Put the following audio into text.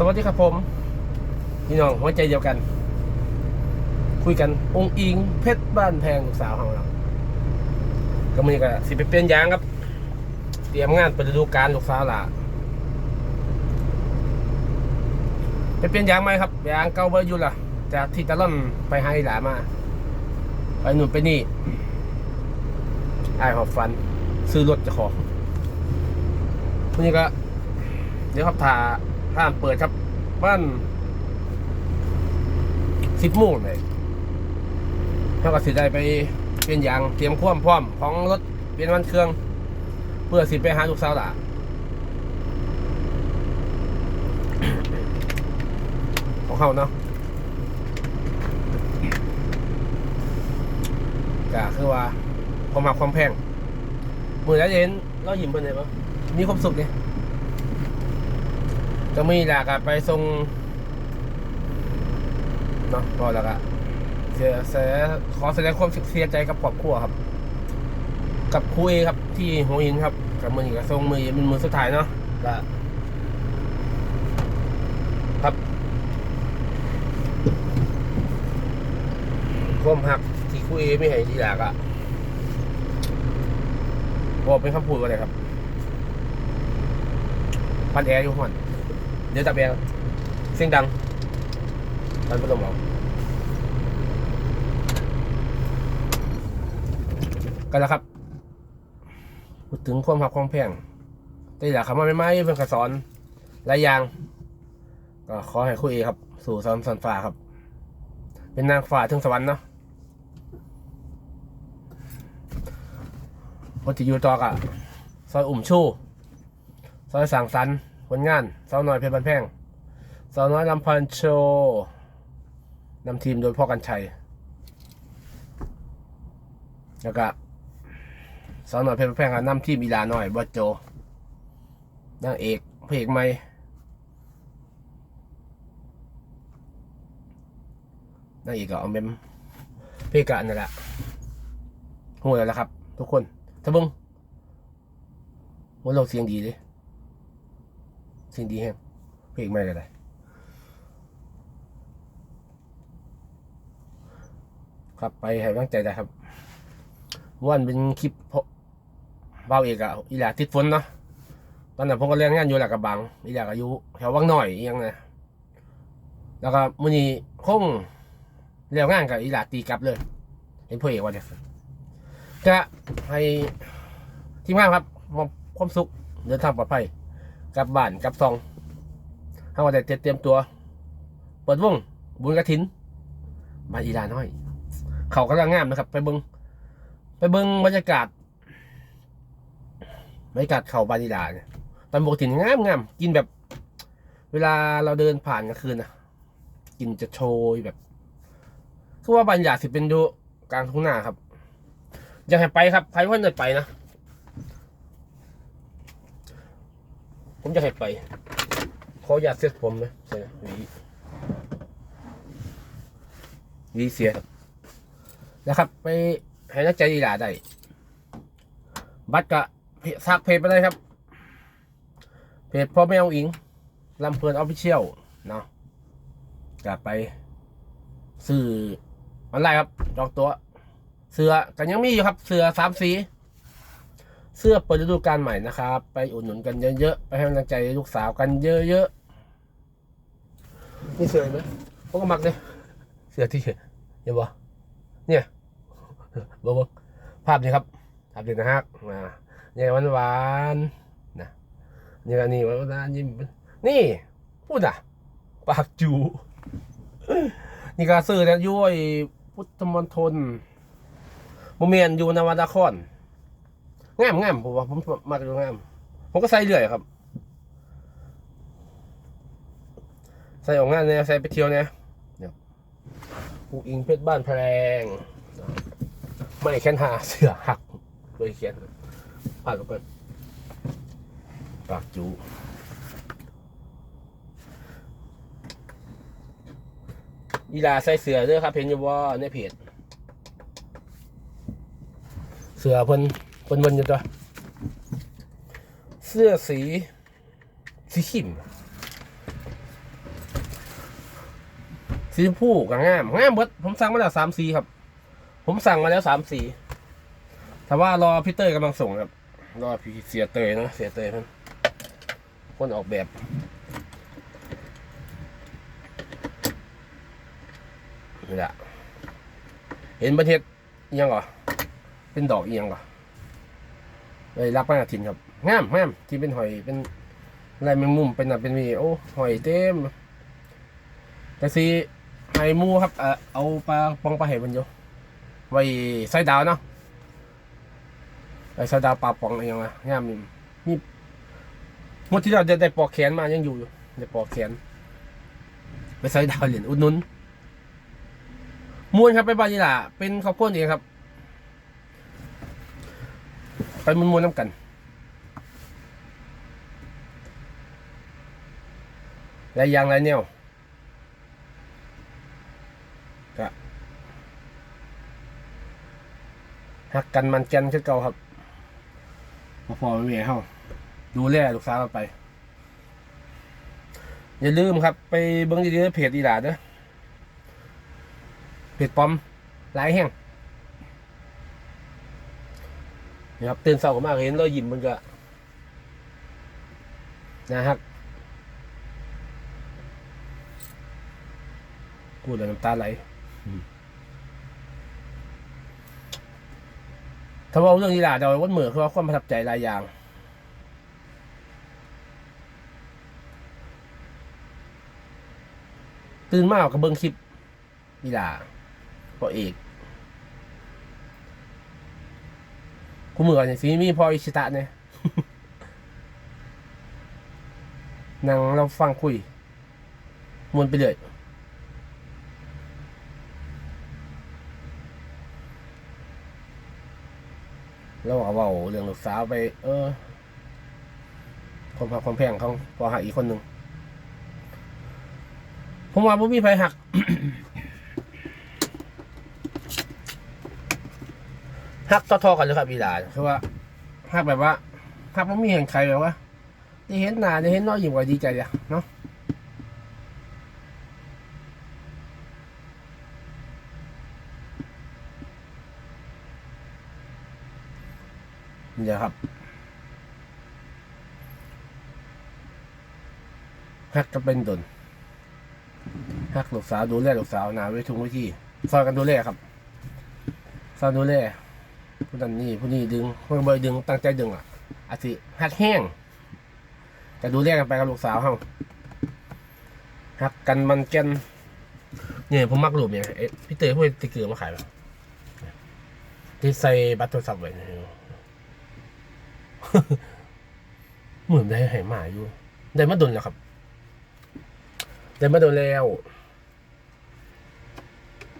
สวัสดีครับผมพี่น้องหัวใจเดียวกัน คุยกันองค์อิง เพชรบ้านแพงลูกสาวของเราก็มือก็สิไปเปลี่ยนยางครับ เตรียมงานเปิดฤดูกาลลูกสาวล่ะไปเปลี่ยนยางไหมครับยางเก่าเบอร์อยู่ล่ะ จากที่ตะล่อนไปให้หลามาไปหนุนไปนี่ไอหอบฟัน ซื้อรถจะของวันนี้ก็ เดี๋ยวครับถ่า ห้ามเปิดครับบ้านสิบโมงเลยเท่ากับสิได้ไปเปลี่ยนยางเตรียมความพร้อมของรถเปลี่ยนวันเครื่อง เพื่อสิไปหาลูกสาวหล่ะของเขาเนาะก็คือว่าความหักความแพงมือแล้วเห็นเราหยิมเป็นไงบ้างมีความสุขเนี่ ยจะมีหลากอะไปทรงเนาะพอแล้วก็เสียเสียขอแสดงความเสียใจกับครอบครัวครับ กับครูเอครับ ที่หัวหินครับกับมือนี้กับทรงมือเป็นมือสุดท้ายเนาะก็ครับความหักที่ครูเอไม่ให้ดีหลากอะบอกเป็นคำพูดว่าอะไรครับพันแอร์อยู่ห่อน ดี๋ยวจับแอร์เสียงดังมันพัดลมเอากันแล้วครับพูดถึงความหักความแพงแต่อยากคำว่าไม่ไม่เป็นกระสอนหลายอย่างก็ขอให้คุยครับ สู่สอนสอนฟ้าครับ เป็นนางฟ้าถึงสวรรค์เนาะวัตถุยูตอกอะซอยอุ่มชู่ซอยสังสรรค์ ผลงานสาวน้อยเพชรบันแพงสาวน้อยลำพันโชว์นำทีมโดยพ่อกันชัยแล้วก็สาวน้อยเพชรบันแพงก็นำทีมอีลาหน่อยบอโจนางเอกพระเอกใหม่นางเอกก็เอาเมมเพกะนั่นแหละหูแล้วละครับ ทุกคนถ้าบิ้งว่าเราเสียงดีเลย สิ่งดีแห้งเพลงไม่ก็ได้ครับไปให้กำลังใจได้ครับวันเป็นคลิปเพราะเบาเอกอะอีหลาติดฝนเนาะตอนนั้นผมก็เรียนงานอยู่หลักกระบังอีหลาก็อยู่แถววังหน่อยอยังนะแล้วก็มื้อนี้คงเรียนงานกับอีหลาตีกลับเลย เห็นพ่อเอกว่าเนี่ยก็ให้ทีมงานครับมอบความสุขเดินทางปลอดภัย กลับบ้านกลับซองเขาก็ได้เตรียมตัว เปิดวงบุญกระถินบ้านอีลาน้อย เขากำลังงามนะครับ ไปเบิงไปเบิงบรรยากาศบรรยากาศเขาบ้านอีลาเนี่ยตอนปกติงามงามกินแบบ เวลาเราเดินผ่านกลางคืนนะกินจะโชยแบบคือว่าบรรยากาศสิเป็นดูกลางทุ่งนาครับอยากให้ไปครับใครว่าจะไปนะ ผมจะให้ไปขออยากเซ็ตผมนะใช่หวีหวีเสียครับนะครับ ไปให้นักใจดีหลาได้บัตรกะสักเพจไปเลยครับ เพจพ่อแม่องอิงลำเพลินออฟฟิเชียลเนาะกลับไปซื้อออนไลน์ครับจองตัว เสื้อกันยังมีอยู่ครับ เสื้อสามสี เสื้อเปิดฤดูกาลใหม่นะครับ ไปอุดหนุนกันเยอะๆ ไปให้กำลังใจลูกสาวกันเยอะๆ นี่เสื้อไหมผมก็มักเลยเสื้อที่เห็นบ่เนี่ยบ่บ่ภาพนี้ครับภาพนี้นะฮะเนี่ยหวานหวานนะเนี่ยนี่หวานหวานยิ้มนี่พูดอะ ปากจู นี่ก็ซื้อนะยุ้ยพุทธมณฑลโมเมนอยู่นวดาคร งามงามผมว่าผมมักดูงาม ผมก็ใส่เรื่อยครับ ใส่ออกงานเนี่ยใส่ไปเที่ยวเนี่ยเดี๋ยวปลูกอิงเพชรบ้านแพงไม่แค่นหาเสือหักโดยเขียนผ่านลงไปากจูยีลาใส่เสือด้วยครับเห็นอยู่ว่าในเพจเสือเพิ่น บนๆอยู่ตัวเสื้อสีสีขิมสีชมพูกับงามงามเบิดผมสั่งมาแล้วสามสีครับ ผมสั่งมาแล้วสามสีแต่ว่ารอพี่เตยกำลังส่งครับ รอพี่เสียเตยนะเสียเตยเพิ่นคนออกแบบนี่แหละเห็นประเทศยังเหรอเป็นดอกเอียงเหรอ เลยรักมากทินครับงามงามที่เป็นหอยเป็นอะไรแมงมุมเป็นอะเป็นมีโอ้หอยเต็มแต่สีไฮมูครับเออเอาปลาปองปลาเห็ดมันอยู่ไว้ใส่ดาวเนาะไว้ใส่ดาวปลาปองอะไรอย่างเงี้ยงามมีมีหมดที่เราได้ได้ปอกแขนมายังอยู่อยู่ได้ปอกแขนไปใส่ดาวเหรียญอุดหนุนมวนครับไปบานิลาเป็นข้าวโพดเองครับ ไปมวนมวนๆน้ำกันและยางไรเนี่ยก็หักกันมันแกันคือเก่าครับพอพอไม่มีเฮาดูแลลูกสาวเราไป อย่าลืมครับ ไปเบิ้งดีๆเพจอีหลาเด้อเพจปอมหลายแห่ง นี่ครับตื่นเช้าขึ้นมากเห็นรอยยิ้มมันก็นะครับพูดแล้วน้ำตาไหลถ้าว่าเรื่องนี้ล่ะเดี๋ยววันเหมือคือว่าความประทับใจหลายอย่างตื่นมากกับเบิ้งคลิปนี่ล่ะพอเอก กูเหมือนอย่างซีมีพ่ออิชิตะเนี่ยนั่งเราฟังคุยมวนไปเลยเราเอาเบาเรื่องลูกสาวไป เออความหักความแพงเขาพอหักอีกคนหนึ่งผมว่าผมมีไฟหัก ฮักต่อๆกันเลยครับอีหลาคือว่าฮักแบบว่าฮักมันมีเห็นใครแบบว่าได้เห็นหน้าได้เห็นน้อยยิ้มก็ดีใจอะเนาะนี่ครับฮักก็เป็นดนฮักลูกสาวดูแลลูกสาวนาไว้ทุกวิธีซอยกันดูแลครับซาดูแล ผู้นั้นนี่ผู้นี้ดึงผู้บอยดึงตั้งใจดึงอะอาจสิหักแห้งแต่ดูแลกันไปกับลูกสาวเฮาหักกันมันแกันเนี่ยผมมักรูปเนี่ยเอ๊ะพี่เตยพูดตะเกียบมาขายป่ะที่ใส่บัตรโทรศัพท์ไว้เนี่ยเหมือนได้ให้หมาอยู่ ได้มาดนแล้วครับ ได้มาดนแล้ว